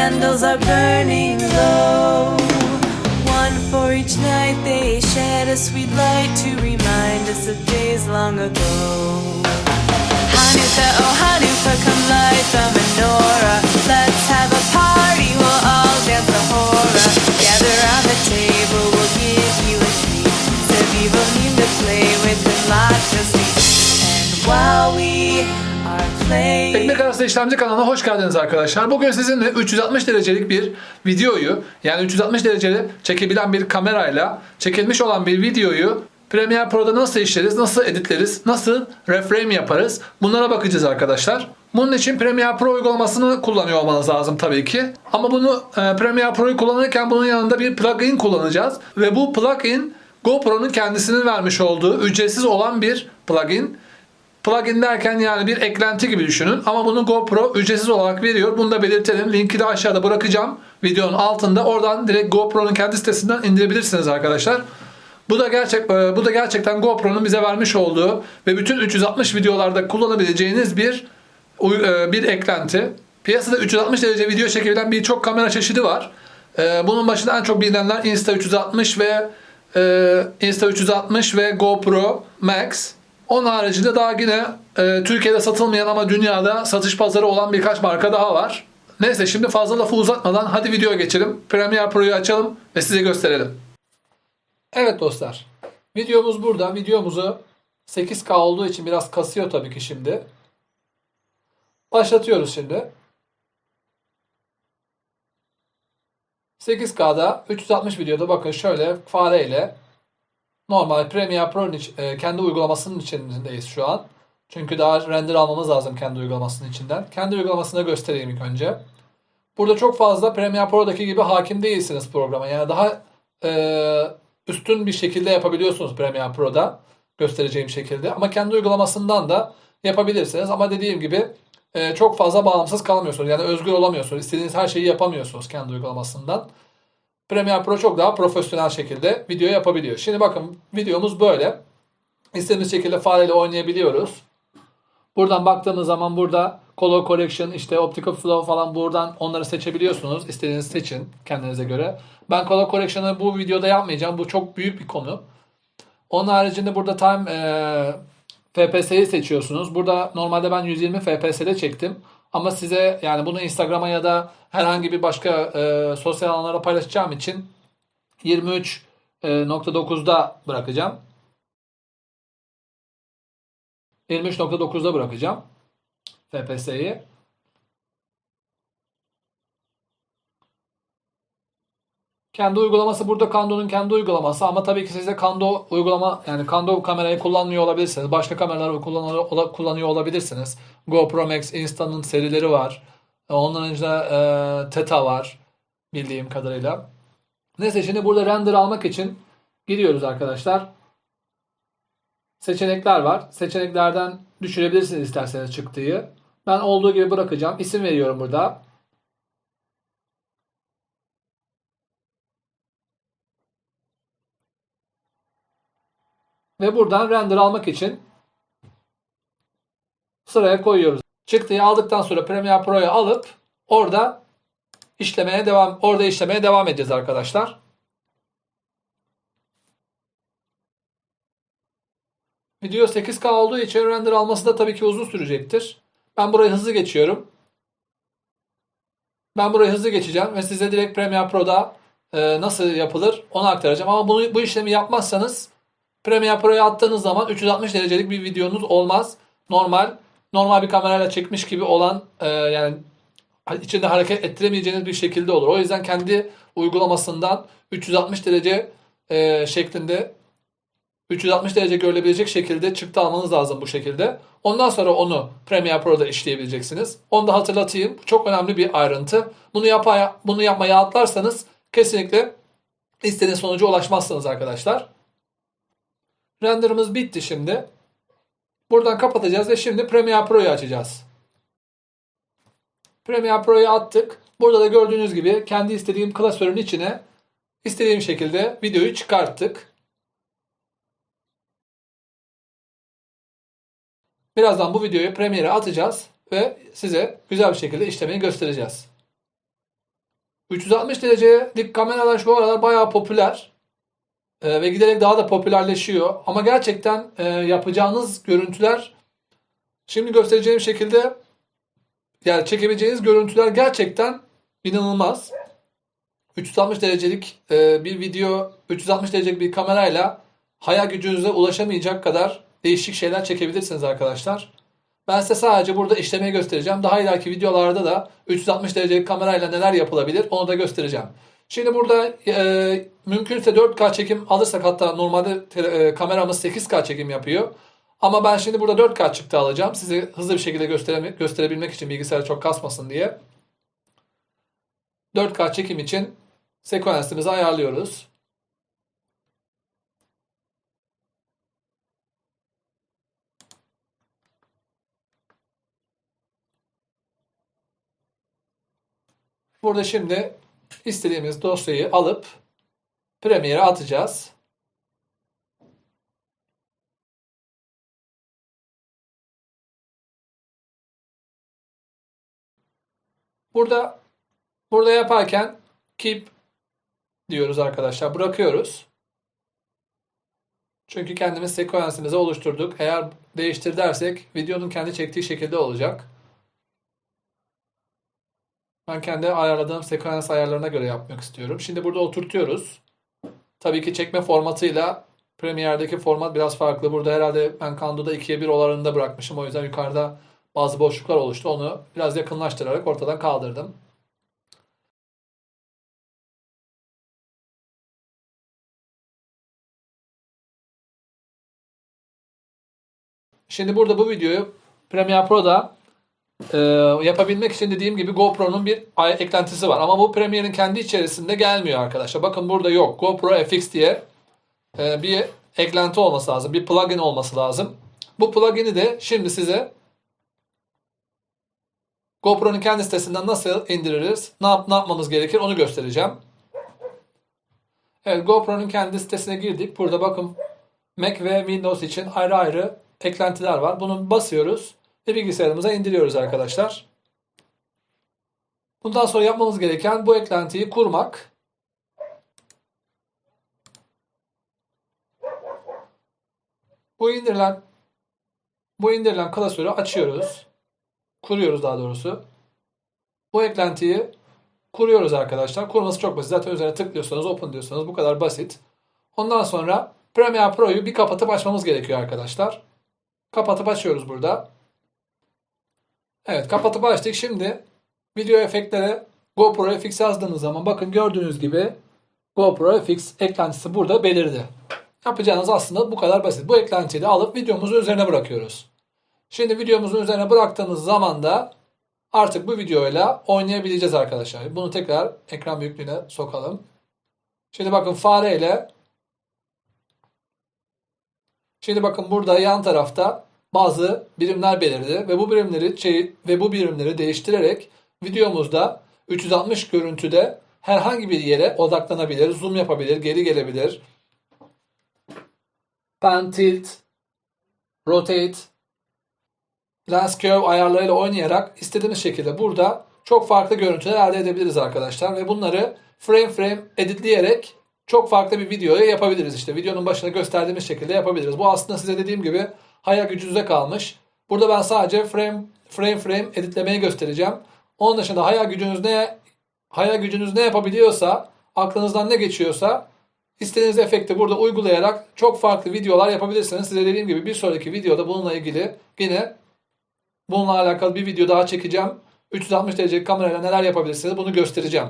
candles are burning low. One for each night they shed a sweet light to remind us of days long ago. Hanukkah, oh Hanukkah, come light the menorah. Let's have a party, we'll all dance the hora. Gather around the table, we'll give you a treat. Zeviv need to play with lots of sweets. And while we. Ekmek Arası İşlemci kanalına hoş geldiniz arkadaşlar. Bugün sizinle 360 derecelik bir videoyu yani 360 dereceli çekebilen bir kamerayla çekilmiş olan bir videoyu Premiere Pro'da nasıl işleriz, nasıl editleriz, nasıl reframe yaparız bunlara bakacağız arkadaşlar. Bunun için Premiere Pro uygulamasını kullanıyor olmanız lazım tabii ki. Ama bunu e, Premiere Pro'yu kullanırken bunun yanında bir plugin kullanacağız. Ve bu plugin GoPro'nun kendisinin vermiş olduğu ücretsiz olan bir plugin. Plugin derken yani bir eklenti gibi düşünün ama bunu GoPro ücretsiz olarak veriyor. Bunu da belirtelim. Linki de aşağıda bırakacağım videonun altında. Oradan direkt GoPro'nun kendi sitesinden indirebilirsiniz arkadaşlar. Bu da gerçek e, bu da gerçekten GoPro'nun bize vermiş olduğu ve bütün 360 videolarda kullanabileceğiniz bir e, bir eklenti. Piyasada 360 derece video çekebilen birçok kamera çeşidi var. E, Bunun başında en çok bilinenler Insta360 ve e, Insta360 ve GoPro Max. Onun haricinde daha yine e, Türkiye'de satılmayan ama dünyada satış pazarı olan birkaç marka daha var. Neyse şimdi fazla lafı uzatmadan hadi videoya geçelim. Premiere Pro'yu açalım ve size gösterelim. Evet dostlar. Videomuz burada. Videomuzu 8K olduğu için biraz kasıyor tabii ki şimdi. Başlatıyoruz şimdi. 8K'da 360 videoda bakın şöyle fareyle normal Premiere Pro'nun e, kendi uygulamasının içindeyiz şu an. Çünkü daha render almamız lazım kendi uygulamasının içinden. Kendi uygulamasını göstereyim ilk önce. Burada çok fazla Premiere Pro'daki gibi hakim değilsiniz programa. Yani daha e, üstün bir şekilde yapabiliyorsunuz Premiere Pro'da göstereceğim şekilde. Ama kendi uygulamasından da yapabilirsiniz. Ama dediğim gibi e, çok fazla bağımsız kalamıyorsunuz. Yani özgür olamıyorsunuz. İstediğiniz her şeyi yapamıyorsunuz kendi uygulamasından. Premiere Pro çok daha profesyonel şekilde video yapabiliyor. Şimdi bakın videomuz böyle. İstediğimiz şekilde fareyle oynayabiliyoruz. Buradan baktığımız zaman burada Color Correction, işte Optical Flow falan buradan onları seçebiliyorsunuz. İstediğiniz seçin kendinize göre. Ben Color Correction'ı bu videoda yapmayacağım. Bu çok büyük bir konu. Onun haricinde burada Time e, FPS'yi seçiyorsunuz. Burada normalde ben 120 FPS'de çektim. Ama size yani bunu Instagram'a ya da herhangi bir başka e, sosyal alanlara paylaşacağım için 23.9'da bırakacağım. 23.9'da bırakacağım FPS'yi. Kendi uygulaması burada Kando'nun kendi uygulaması ama tabii ki siz de Kando uygulama yani Kando kamerayı kullanmıyor olabilirsiniz. Başka kameraları kullanıyor, ola- kullanıyor olabilirsiniz. GoPro Max, Insta'nın serileri var. Onun önce e, Theta var bildiğim kadarıyla. Neyse şimdi burada render almak için giriyoruz arkadaşlar. Seçenekler var. Seçeneklerden düşürebilirsiniz isterseniz çıktığı. Ben olduğu gibi bırakacağım. İsim veriyorum burada. Ve buradan render almak için sıraya koyuyoruz. Çıktıyı aldıktan sonra Premiere Pro'ya alıp orada işlemeye devam orada işlemeye devam edeceğiz arkadaşlar. Video 8K olduğu için render alması da tabii ki uzun sürecektir. Ben burayı hızlı geçiyorum. Ben burayı hızlı geçeceğim ve size direkt Premiere Pro'da e, nasıl yapılır onu aktaracağım. Ama bunu bu işlemi yapmazsanız Premiere Pro'ya attığınız zaman 360 derecelik bir videonuz olmaz. Normal normal bir kamerayla çekmiş gibi olan e, yani içinde hareket ettiremeyeceğiniz bir şekilde olur. O yüzden kendi uygulamasından 360 derece e, şeklinde 360 derece görülebilecek şekilde çıktı almanız lazım bu şekilde. Ondan sonra onu Premiere Pro'da işleyebileceksiniz. Onu da hatırlatayım. Çok önemli bir ayrıntı. Bunu yapa, bunu yapmaya atlarsanız kesinlikle istediğiniz sonuca ulaşmazsınız arkadaşlar. Renderımız bitti şimdi. Buradan kapatacağız ve şimdi Premiere Pro'yu açacağız. Premiere Pro'yu attık. Burada da gördüğünüz gibi kendi istediğim klasörün içine istediğim şekilde videoyu çıkarttık. Birazdan bu videoyu Premiere'e atacağız ve size güzel bir şekilde işlemeyi göstereceğiz. 360 derecelik kameralar şu aralar bayağı popüler. Ee, ve giderek daha da popülerleşiyor. Ama gerçekten e, yapacağınız görüntüler şimdi göstereceğim şekilde yani çekebileceğiniz görüntüler gerçekten inanılmaz. 360 derecelik e, bir video, 360 derecelik bir kamerayla hayal gücünüze ulaşamayacak kadar değişik şeyler çekebilirsiniz arkadaşlar. Ben size sadece burada işlemeyi göstereceğim. Daha ileriki videolarda da 360 derecelik kamerayla neler yapılabilir onu da göstereceğim. Şimdi burada e, mümkünse 4K çekim alırsak hatta normalde e, kameramız 8K çekim yapıyor. Ama ben şimdi burada 4K çıktı alacağım. Size hızlı bir şekilde göstere, gösterebilmek için bilgisayar çok kasmasın diye. 4K çekim için sekansımızı ayarlıyoruz. Burada şimdi istediğimiz dosyayı alıp Premiere'e atacağız. Burada burada yaparken keep diyoruz arkadaşlar. Bırakıyoruz. Çünkü kendimiz sekansımızı oluşturduk. Eğer değiştir dersek videonun kendi çektiği şekilde olacak. Ben kendi ayarladığım sekans ayarlarına göre yapmak istiyorum. Şimdi burada oturtuyoruz. Tabii ki çekme formatıyla Premiere'deki format biraz farklı. Burada herhalde ben Cando'da 2'ye 1 oranında bırakmışım. O yüzden yukarıda bazı boşluklar oluştu. Onu biraz yakınlaştırarak ortadan kaldırdım. Şimdi burada bu videoyu Premiere Pro'da e, yapabilmek için dediğim gibi GoPro'nun bir eklentisi var. Ama bu Premiere'in kendi içerisinde gelmiyor arkadaşlar. Bakın burada yok. GoPro FX diye e, bir eklenti olması lazım. Bir plugin olması lazım. Bu plugin'i de şimdi size GoPro'nun kendi sitesinden nasıl indiririz, ne, yap, ne yapmamız gerekir onu göstereceğim. Evet GoPro'nun kendi sitesine girdik. Burada bakın Mac ve Windows için ayrı ayrı eklentiler var. Bunu basıyoruz ve bilgisayarımıza indiriyoruz arkadaşlar. Bundan sonra yapmamız gereken bu eklentiyi kurmak. Bu indirilen bu indirilen klasörü açıyoruz. Kuruyoruz daha doğrusu. Bu eklentiyi kuruyoruz arkadaşlar. Kurması çok basit. Zaten üzerine tıklıyorsanız open diyorsanız bu kadar basit. Ondan sonra Premiere Pro'yu bir kapatıp açmamız gerekiyor arkadaşlar. Kapatıp açıyoruz burada. Evet kapatıp açtık. Şimdi video efektlere GoPro FX yazdığınız zaman bakın gördüğünüz gibi GoPro FX eklentisi burada belirdi. Yapacağınız aslında bu kadar basit. Bu eklentiyi de alıp videomuzun üzerine bırakıyoruz. Şimdi videomuzun üzerine bıraktığımız zaman da artık bu videoyla oynayabileceğiz arkadaşlar. Bunu tekrar ekran büyüklüğüne sokalım. Şimdi bakın fareyle Şimdi bakın burada yan tarafta bazı birimler belirdi ve bu birimleri şey, ve bu birimleri değiştirerek videomuzda 360 görüntüde herhangi bir yere odaklanabilir, zoom yapabilir, geri gelebilir. Pan, tilt, rotate, lens curve ayarlarıyla oynayarak istediğimiz şekilde burada çok farklı görüntüler elde edebiliriz arkadaşlar ve bunları frame frame editleyerek çok farklı bir videoya yapabiliriz işte. Videonun başında gösterdiğimiz şekilde yapabiliriz. Bu aslında size dediğim gibi hayal gücünüze kalmış. Burada ben sadece frame frame frame editlemeyi göstereceğim. Onun dışında hayal gücünüz ne hayal gücünüz ne yapabiliyorsa, aklınızdan ne geçiyorsa istediğiniz efekti burada uygulayarak çok farklı videolar yapabilirsiniz. Size dediğim gibi bir sonraki videoda bununla ilgili yine bununla alakalı bir video daha çekeceğim. 360 derecelik kamerayla neler yapabilirsiniz bunu göstereceğim.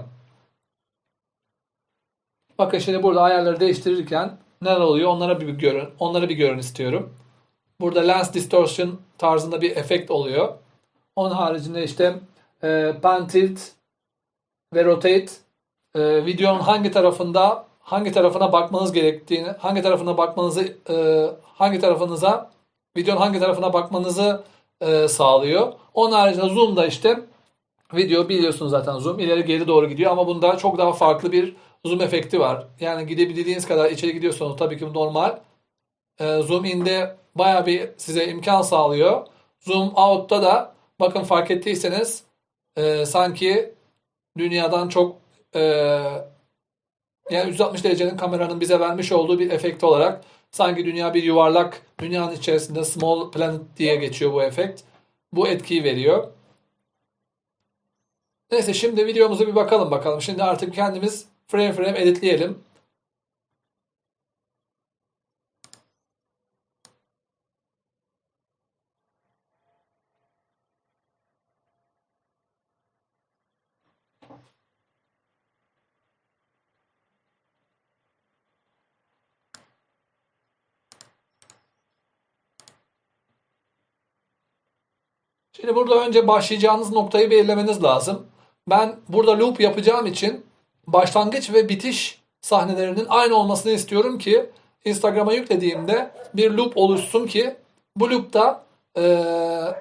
Bakın şimdi burada ayarları değiştirirken neler oluyor onlara bir görün. Onları bir görün istiyorum. Burada lens distortion tarzında bir efekt oluyor. Onun haricinde işte e, pan tilt ve rotate e, videonun hangi tarafında hangi tarafına bakmanız gerektiğini, hangi tarafına bakmanızı e, hangi tarafınıza videonun hangi tarafına bakmanızı e, sağlıyor. Onun haricinde zoom da işte video biliyorsunuz zaten zoom ileri geri doğru gidiyor ama bunda çok daha farklı bir zoom efekti var. Yani gidebildiğiniz kadar içeri gidiyorsanız tabii ki normal. E, zoom in'de baya bir size imkan sağlıyor. Zoom out'ta da bakın fark ettiyseniz e, sanki dünyadan çok e, yani 360 derecenin kameranın bize vermiş olduğu bir efekt olarak sanki dünya bir yuvarlak, dünyanın içerisinde small planet diye geçiyor bu efekt. Bu etkiyi veriyor. Neyse şimdi videomuza bir bakalım bakalım. Şimdi artık kendimiz frame frame editleyelim. Şimdi burada önce başlayacağınız noktayı belirlemeniz lazım. Ben burada loop yapacağım için başlangıç ve bitiş sahnelerinin aynı olmasını istiyorum ki Instagram'a yüklediğimde bir loop oluşsun ki bu loop'ta eee,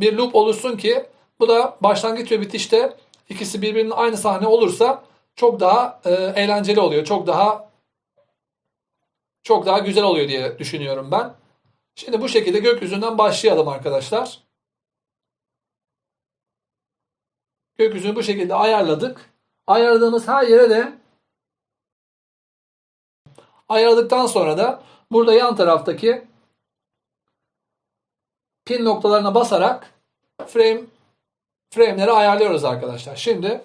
bir loop oluşsun ki bu da başlangıç ve bitişte ikisi birbirinin aynı sahne olursa çok daha eee, eğlenceli oluyor. Çok daha çok daha güzel oluyor diye düşünüyorum ben. Şimdi bu şekilde gökyüzünden başlayalım arkadaşlar. Gökyüzünü bu şekilde ayarladık. Ayarladığımız her yere de ayarladıktan sonra da burada yan taraftaki pin noktalarına basarak frame frame'leri ayarlıyoruz arkadaşlar. Şimdi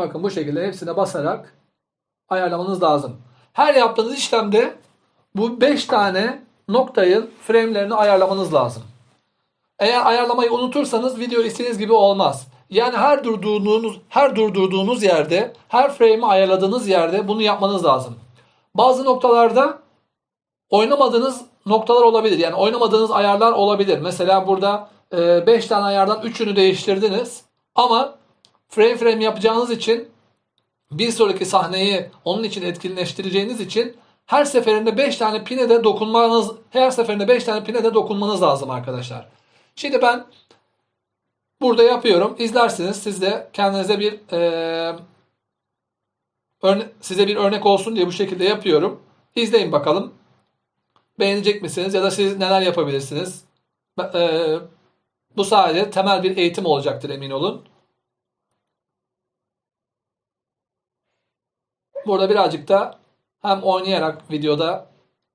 bakın bu şekilde hepsine basarak ayarlamanız lazım. Her yaptığınız işlemde bu 5 tane noktayı frame'lerini ayarlamanız lazım. Eğer ayarlamayı unutursanız video istediğiniz gibi olmaz. Yani her durduğunuz her durdurduğunuz yerde, her frame'i ayarladığınız yerde bunu yapmanız lazım. Bazı noktalarda oynamadığınız noktalar olabilir. Yani oynamadığınız ayarlar olabilir. Mesela burada 5 tane ayardan 3'ünü değiştirdiniz. Ama frame frame yapacağınız için bir sonraki sahneyi onun için etkinleştireceğiniz için her seferinde 5 tane pine de dokunmanız her seferinde 5 tane pine de dokunmanız lazım arkadaşlar. Şimdi ben burada yapıyorum. İzlersiniz. Siz de kendinize bir eee, örne- size bir örnek olsun diye bu şekilde yapıyorum. İzleyin bakalım. Beğenecek misiniz ya da siz neler yapabilirsiniz? Eee, bu sadece temel bir eğitim olacaktır emin olun. Burada birazcık da hem oynayarak videoda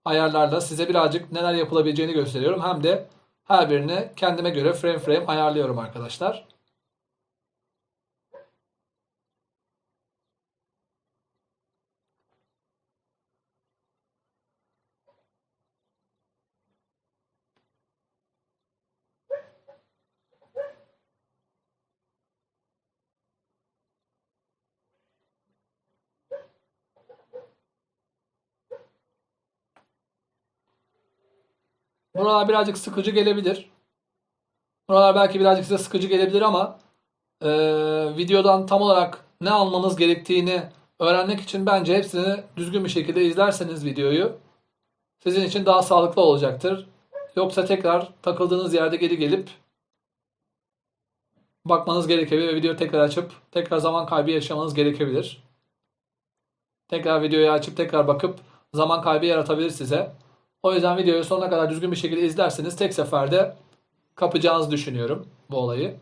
ayarlarla size birazcık neler yapılabileceğini gösteriyorum. Hem de her birini kendime göre frame frame ayarlıyorum arkadaşlar. Buralar birazcık sıkıcı gelebilir. Buralar belki birazcık size sıkıcı gelebilir ama e, videodan tam olarak ne almanız gerektiğini öğrenmek için bence hepsini düzgün bir şekilde izlerseniz videoyu sizin için daha sağlıklı olacaktır. Yoksa tekrar takıldığınız yerde geri gelip bakmanız gerekebilir ve videoyu tekrar açıp tekrar zaman kaybı yaşamanız gerekebilir. Tekrar videoyu açıp tekrar bakıp zaman kaybı yaratabilir size. O yüzden videoyu sonuna kadar düzgün bir şekilde izlerseniz tek seferde kapacağınızı düşünüyorum bu olayı.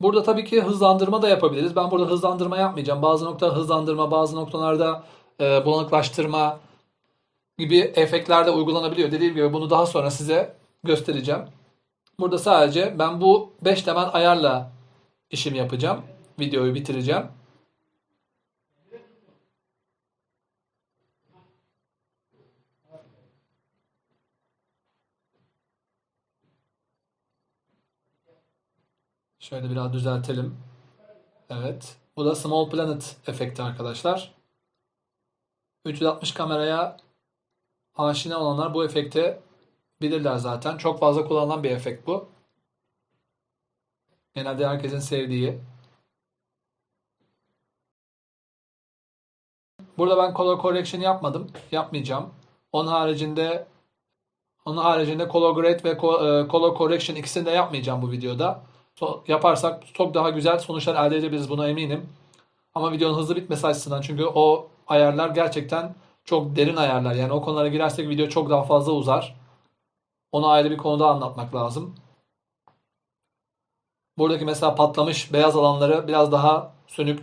Burada tabii ki hızlandırma da yapabiliriz. Ben burada hızlandırma yapmayacağım. Bazı nokta hızlandırma, bazı noktalarda e, bulanıklaştırma gibi efektler de uygulanabiliyor. Dediğim gibi bunu daha sonra size göstereceğim. Burada sadece ben bu 5 temel ayarla işimi yapacağım. Videoyu bitireceğim. Şöyle biraz düzeltelim. Evet. Bu da Small Planet efekti arkadaşlar. 360 kameraya aşina olanlar bu efekti bilirler zaten. Çok fazla kullanılan bir efekt bu. Genelde herkesin sevdiği. Burada ben color correction yapmadım. Yapmayacağım. Onun haricinde Onun haricinde color grade ve e, color correction ikisini de yapmayacağım bu videoda. Yaparsak çok daha güzel sonuçlar elde edebiliriz buna eminim. Ama videonun hızlı bitmesi açısından çünkü o ayarlar gerçekten çok derin ayarlar. Yani o konulara girersek video çok daha fazla uzar. Onu ayrı bir konuda anlatmak lazım. Buradaki mesela patlamış beyaz alanları biraz daha sönük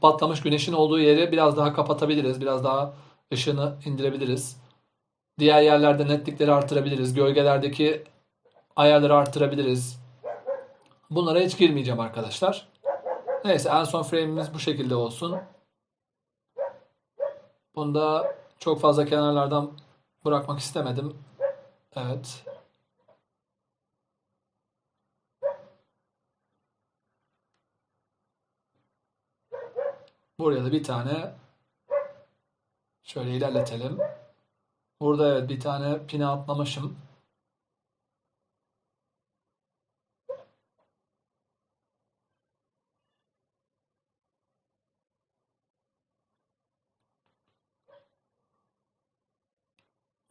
patlamış güneşin olduğu yeri biraz daha kapatabiliriz. Biraz daha ışığını indirebiliriz. Diğer yerlerde netlikleri artırabiliriz. Gölgelerdeki ayarları artırabiliriz. Bunlara hiç girmeyeceğim arkadaşlar. Neyse en son frame'imiz bu şekilde olsun. Bunda çok fazla kenarlardan bırakmak istemedim. Evet. Buraya da bir tane şöyle ilerletelim. Burada evet bir tane pine atlamışım.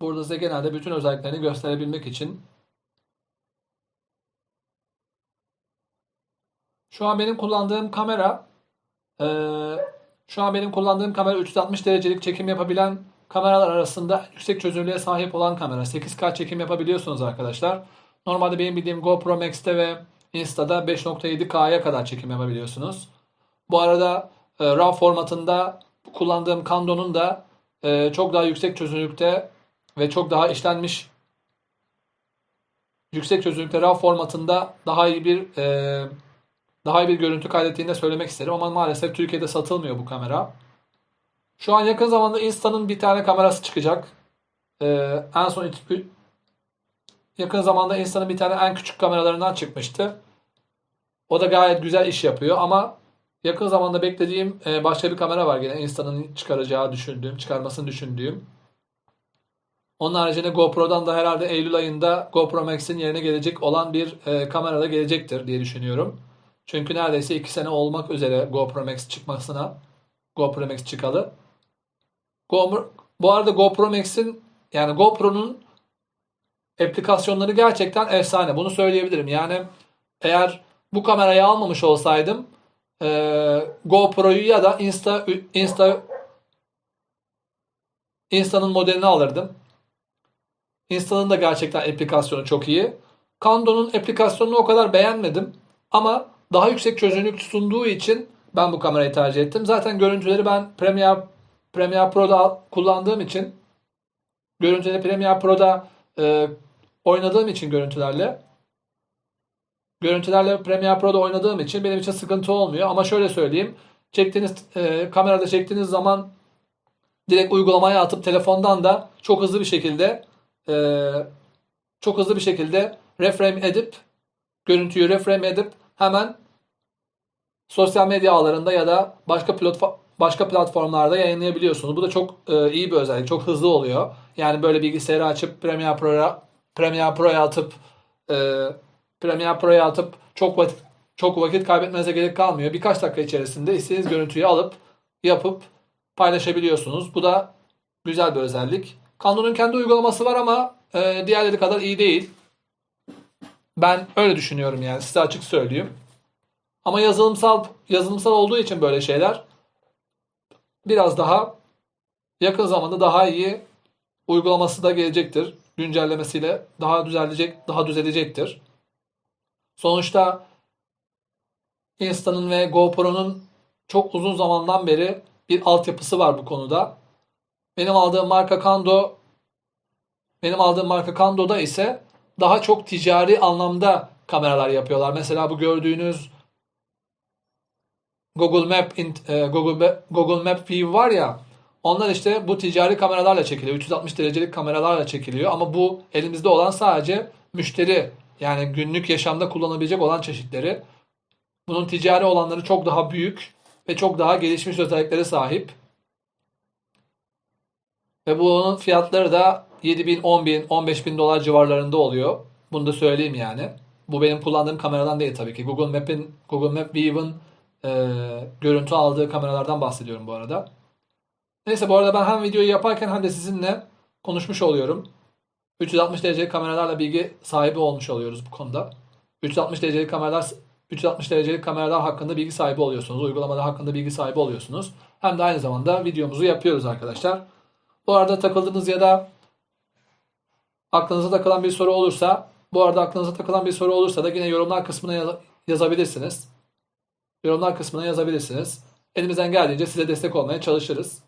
Burada size genelde bütün özelliklerini gösterebilmek için şu an benim kullandığım kamera eee, şu an benim kullandığım kamera 360 derecelik çekim yapabilen kameralar arasında yüksek çözünürlüğe sahip olan kamera. 8K çekim yapabiliyorsunuz arkadaşlar. Normalde benim bildiğim GoPro Max'te ve Insta'da 5.7K'ya kadar çekim yapabiliyorsunuz. Bu arada e, RAW formatında kullandığım Canon'un da e, çok daha yüksek çözünürlükte ve çok daha işlenmiş yüksek çözünürlükte RAW formatında daha iyi bir e, daha iyi bir görüntü kaydettiğini de söylemek isterim ama maalesef Türkiye'de satılmıyor bu kamera. Şu an yakın zamanda Insta'nın bir tane kamerası çıkacak. E, en son yakın zamanda Insta'nın bir tane en küçük kameralarından çıkmıştı. O da gayet güzel iş yapıyor ama yakın zamanda beklediğim e, başka bir kamera var gene Insta'nın çıkaracağı düşündüğüm, çıkarmasını düşündüğüm. Onun haricinde GoPro'dan da herhalde Eylül ayında GoPro Max'in yerine gelecek olan bir e, kamera da gelecektir diye düşünüyorum. Çünkü neredeyse 2 sene olmak üzere GoPro Max çıkmasına. GoPro Max çıkalı. Go- bu arada GoPro Max'in yani GoPro'nun aplikasyonları gerçekten efsane. Bunu söyleyebilirim. Yani eğer bu kamerayı almamış olsaydım e, GoPro'yu ya da Insta Insta Insta'nın modelini alırdım. Insta'nın da gerçekten aplikasyonu çok iyi. Canon'un aplikasyonunu o kadar beğenmedim. Ama daha yüksek çözünürlük sunduğu için ben bu kamerayı tercih ettim. Zaten görüntüleri ben Premiere Premiere Pro'da kullandığım için görüntüleri Premiere Pro'da e, oynadığım için görüntülerle görüntülerle Premiere Pro'da oynadığım için benim için sıkıntı olmuyor. Ama şöyle söyleyeyim. Çektiğiniz e, kamerada çektiğiniz zaman direkt uygulamaya atıp telefondan da çok hızlı bir şekilde e, çok hızlı bir şekilde reframe edip görüntüyü reframe edip hemen sosyal medya ağlarında ya da başka platform başka platformlarda yayınlayabiliyorsunuz. Bu da çok e, iyi bir özellik. Çok hızlı oluyor. Yani böyle bilgisayarı açıp Premiere Pro'ya Premiere Pro'ya atıp e, Premiere Pro'ya atıp çok vakit çok vakit kaybetmenize gerek kalmıyor. Birkaç dakika içerisinde istediğiniz görüntüyü alıp yapıp paylaşabiliyorsunuz. Bu da güzel bir özellik. Canon'un kendi uygulaması var ama e, diğerleri kadar iyi değil. Ben öyle düşünüyorum yani size açık söyleyeyim. Ama yazılımsal yazılımsal olduğu için böyle şeyler biraz daha yakın zamanda daha iyi uygulaması da gelecektir. Güncellemesiyle daha düzelecek, daha düzelecektir. Sonuçta Insta'nın ve GoPro'nun çok uzun zamandan beri bir altyapısı var bu konuda. Benim aldığım marka Kando benim aldığım marka Kando'da ise daha çok ticari anlamda kameralar yapıyorlar. Mesela bu gördüğünüz Google Map e, Google Google Map View var ya onlar işte bu ticari kameralarla çekiliyor. 360 derecelik kameralarla çekiliyor ama bu elimizde olan sadece müşteri yani günlük yaşamda kullanabilecek olan çeşitleri. Bunun ticari olanları çok daha büyük ve çok daha gelişmiş özelliklere sahip. Ve bunun fiyatları da 7 bin, 10 bin, 15 bin dolar civarlarında oluyor. Bunu da söyleyeyim yani. Bu benim kullandığım kameradan değil tabii ki. Google Map'in, Google Map View'ın e, görüntü aldığı kameralardan bahsediyorum bu arada. Neyse bu arada ben hem videoyu yaparken hem de sizinle konuşmuş oluyorum. 360 derecelik kameralarla bilgi sahibi olmuş oluyoruz bu konuda. 360 derecelik kameralar 360 derecelik kameralar hakkında bilgi sahibi oluyorsunuz. Uygulamalar hakkında bilgi sahibi oluyorsunuz. Hem de aynı zamanda videomuzu yapıyoruz arkadaşlar. Bu arada takıldığınız ya da aklınıza takılan bir soru olursa bu arada aklınıza takılan bir soru olursa da yine yorumlar kısmına yaz- yazabilirsiniz. Yorumlar kısmına yazabilirsiniz. Elimizden geldiğince size destek olmaya çalışırız.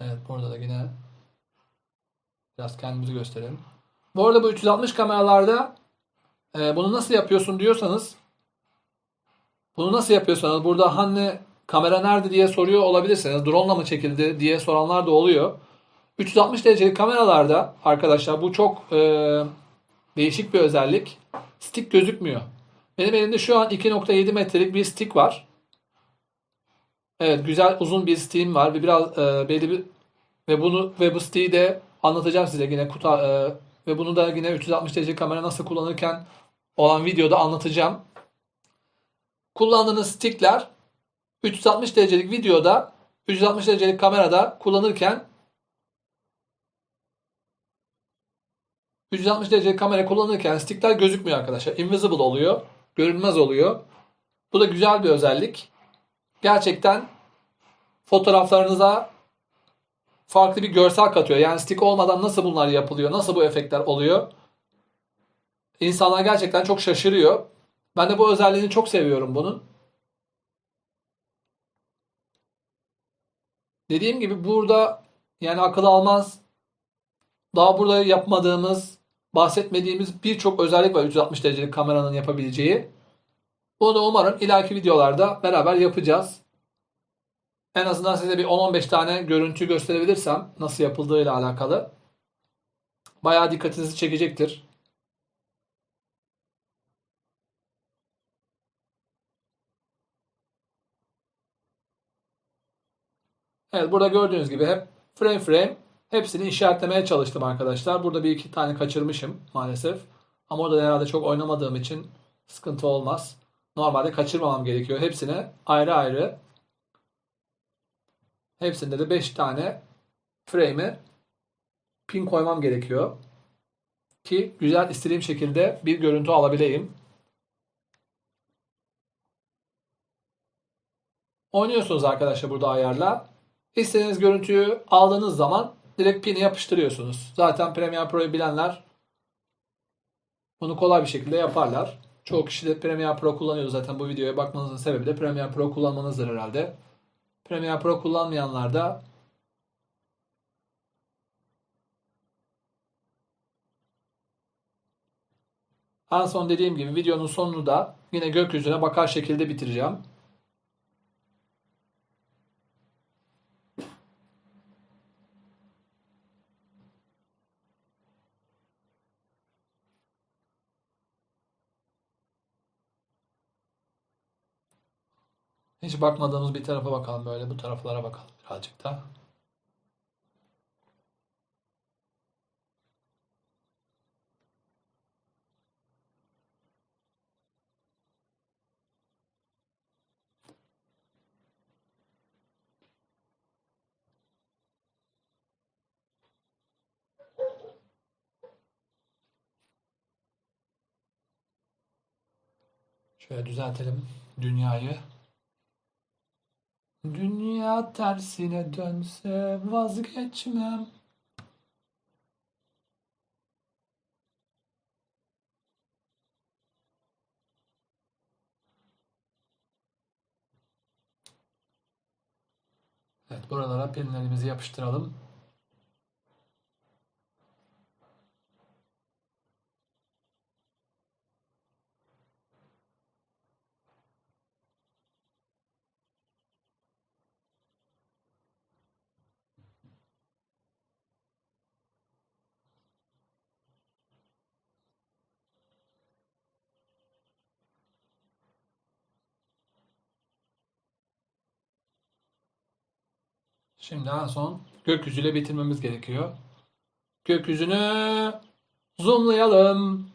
Evet burada da yine biraz kendimizi gösterelim. Bu arada bu 360 kameralarda e, bunu nasıl yapıyorsun diyorsanız bunu nasıl yapıyorsanız burada hani kamera nerede diye soruyor olabilirsiniz. Drone'la mı çekildi diye soranlar da oluyor. 360 derecelik kameralarda arkadaşlar bu çok e, değişik bir özellik. Stick gözükmüyor. Benim elimde şu an 2.7 metrelik bir stick var. Evet güzel uzun bir stick'im var ve biraz e, belli bir ve bunu ve bu stick'i de anlatacağım size yine kuta e, ve bunu da yine 360 derece kamera nasıl kullanırken olan videoda anlatacağım. Kullandığınız stickler 360 derecelik videoda 360 derecelik kamerada kullanırken 360 derecelik kamera kullanırken stickler gözükmüyor arkadaşlar. Invisible oluyor. Görünmez oluyor. Bu da güzel bir özellik. Gerçekten fotoğraflarınıza farklı bir görsel katıyor. Yani stick olmadan nasıl bunlar yapılıyor? Nasıl bu efektler oluyor? İnsanlar gerçekten çok şaşırıyor. Ben de bu özelliğini çok seviyorum bunun. Dediğim gibi burada yani akıl almaz daha burada yapmadığımız, bahsetmediğimiz birçok özellik var 360 derecelik kameranın yapabileceği. Bunu umarım ileriki videolarda beraber yapacağız. En azından size bir 10-15 tane görüntü gösterebilirsem nasıl yapıldığıyla alakalı. Bayağı dikkatinizi çekecektir. Evet burada gördüğünüz gibi hep frame frame hepsini işaretlemeye çalıştım arkadaşlar. Burada bir iki tane kaçırmışım maalesef. Ama orada herhalde çok oynamadığım için sıkıntı olmaz. Normalde kaçırmamam gerekiyor. Hepsini ayrı ayrı Hepsinde de 5 tane frame'e pin koymam gerekiyor. Ki güzel istediğim şekilde bir görüntü alabileyim. Oynuyorsunuz arkadaşlar burada ayarla. İstediğiniz görüntüyü aldığınız zaman direkt pini yapıştırıyorsunuz. Zaten Premiere Pro'yu bilenler bunu kolay bir şekilde yaparlar. Çoğu kişi de Premiere Pro kullanıyor zaten bu videoya bakmanızın sebebi de Premiere Pro kullanmanızdır herhalde. Premiere Pro kullanmayanlar da en son dediğim gibi videonun sonunu da yine gökyüzüne bakar şekilde bitireceğim. Hiç bakmadığımız bir tarafa bakalım böyle bu taraflara bakalım birazcık da. Şöyle düzeltelim dünyayı. Dünya tersine dönse vazgeçmem. Evet, buralara pinlerimizi yapıştıralım. Şimdi en son gökyüzüyle bitirmemiz gerekiyor. Gökyüzünü zoomlayalım.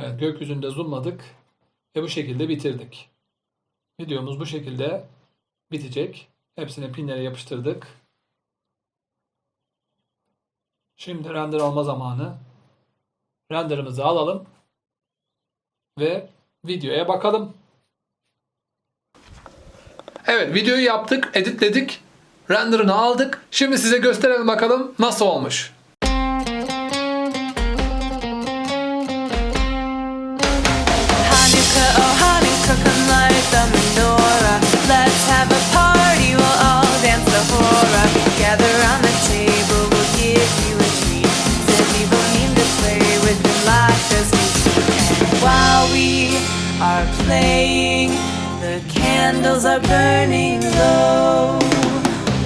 Evet, gökyüzünde zoomladık ve bu şekilde bitirdik. Videomuz bu şekilde bitecek. Hepsini pinlere yapıştırdık. Şimdi render alma zamanı. Renderımızı alalım ve videoya bakalım. Evet, videoyu yaptık, editledik, renderını aldık. Şimdi size gösterelim bakalım nasıl olmuş. Are playing, the candles are burning low.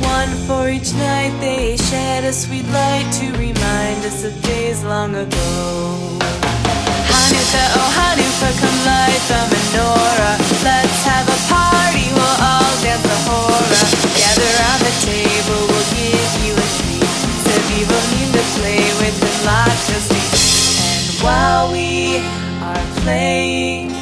One for each night they shed a sweet light to remind us of days long ago. Hanukkah, oh Hanukkah, come light the menorah. Let's have a party, we'll all dance the hora. Gather around the table, we'll give you a treat. Will need to play with the as we And while we are playing,